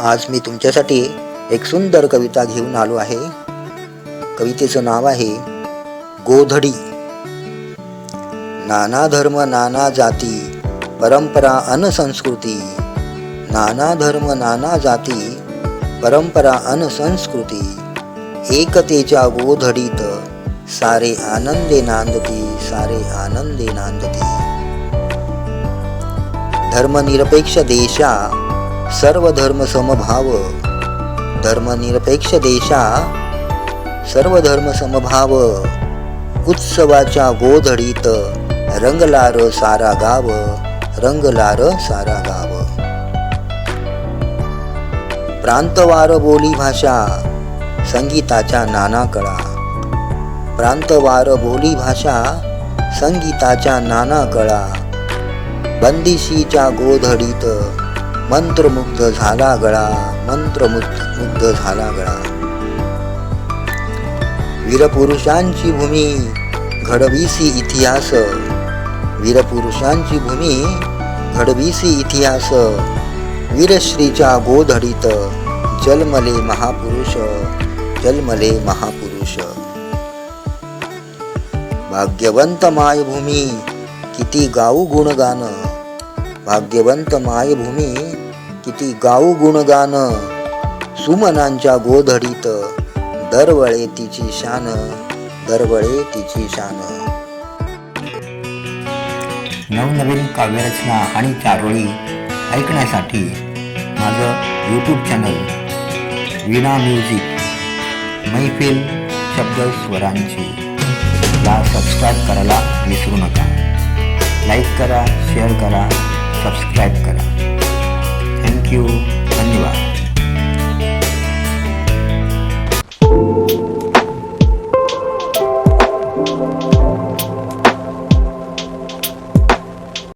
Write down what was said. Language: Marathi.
आज मी तुमच्यासाठी एक सुंदर कविता घेऊन आलो आहे. कवितेचं नाव आहे गोधडी. नाना धर्म नाना जाती परंपरा अन संस्कृती. नाना धर्म नाना जाती परंपरा अन संस्कृती. एकतेच्या गोधडीत सारे आनंदे नांदती सारे आनंदे नांदती. धर्मनिरपेक्ष देशा सर्व धर्म समभाव धर्मनिरपेक्ष देशा सर्व धर्म समभाव उत्सवाच्या गोधडीत रंगलार सारा गाव रंगलार सारा गाव. प्रांतवार बोली भाषा संगीताच्या नाना कळा. प्रांतवार बोली भाषा संगीताच्या नाना कळा. बंदिशीच्या गोधडीत मंत्रमुग्ध झाला गळा मंत्रमुग्ध मुग्ध झाला गळा. वीरपुरुषांची भूमी घडवीसी इतिहास. वीरपुरुषांची भूमी घडवीसी इतिहास. वीरश्रीच्या गोधडीत जन्मले महापुरुष जन्मले महापुरुष. भाग्यवंत मायभूमी किती गाऊ गुणगान. भाग्यवंत मायभूमी किती गाऊ गुणगान. सुमनांच्या गोधडीत दरवळे तिची शान दरवळे तिची शान. नवनवीन काव्यरचना आणि चारोळी ऐकण्यासाठी माझं यूट्यूब चॅनल विना म्युझिक मैफिल शब्द स्वरांची. ला सबस्क्राईब करायला विसरू नका. लाईक करा शेअर करा सबस्क्राईब करा.